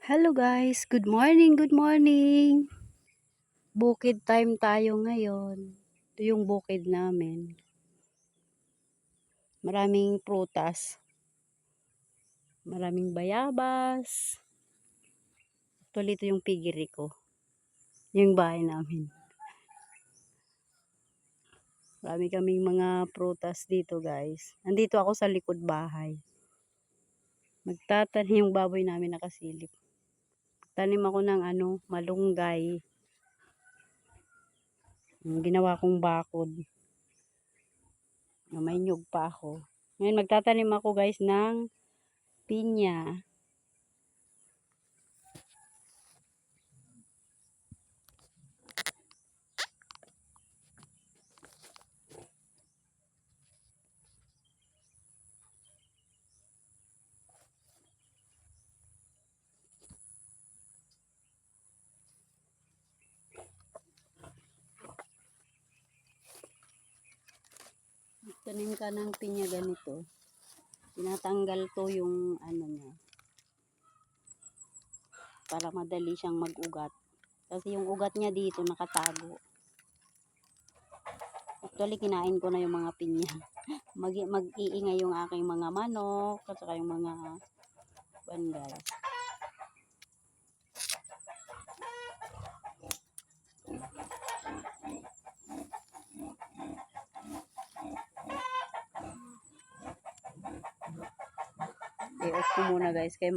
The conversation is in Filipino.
Hello guys, good morning, good morning. Bukid time tayo ngayon. Ito yung bukid namin. Maraming prutas. Maraming bayabas. Actually, ito yung piggery ko. Yung bahay namin. Marami kaming mga prutas dito guys. Nandito ako sa likod bahay. Magtatanim yung baboy namin nakasilip. Tanim ako ng ano, malunggay. Ginawa kong bakod. May nyug pa ako. Ngayon magtatanim ako guys ng pinya. Tanim ka ng pinya ganito. Tinatanggal to yung ano niya. Para madali siyang mag-ugat. Kasi yung ugat niya dito nakatago. Actually, kinain ko na yung mga pinya. Mag mag-iingay yung aking mga manok at saka yung mga bangal. I-off ko muna guys. Kaya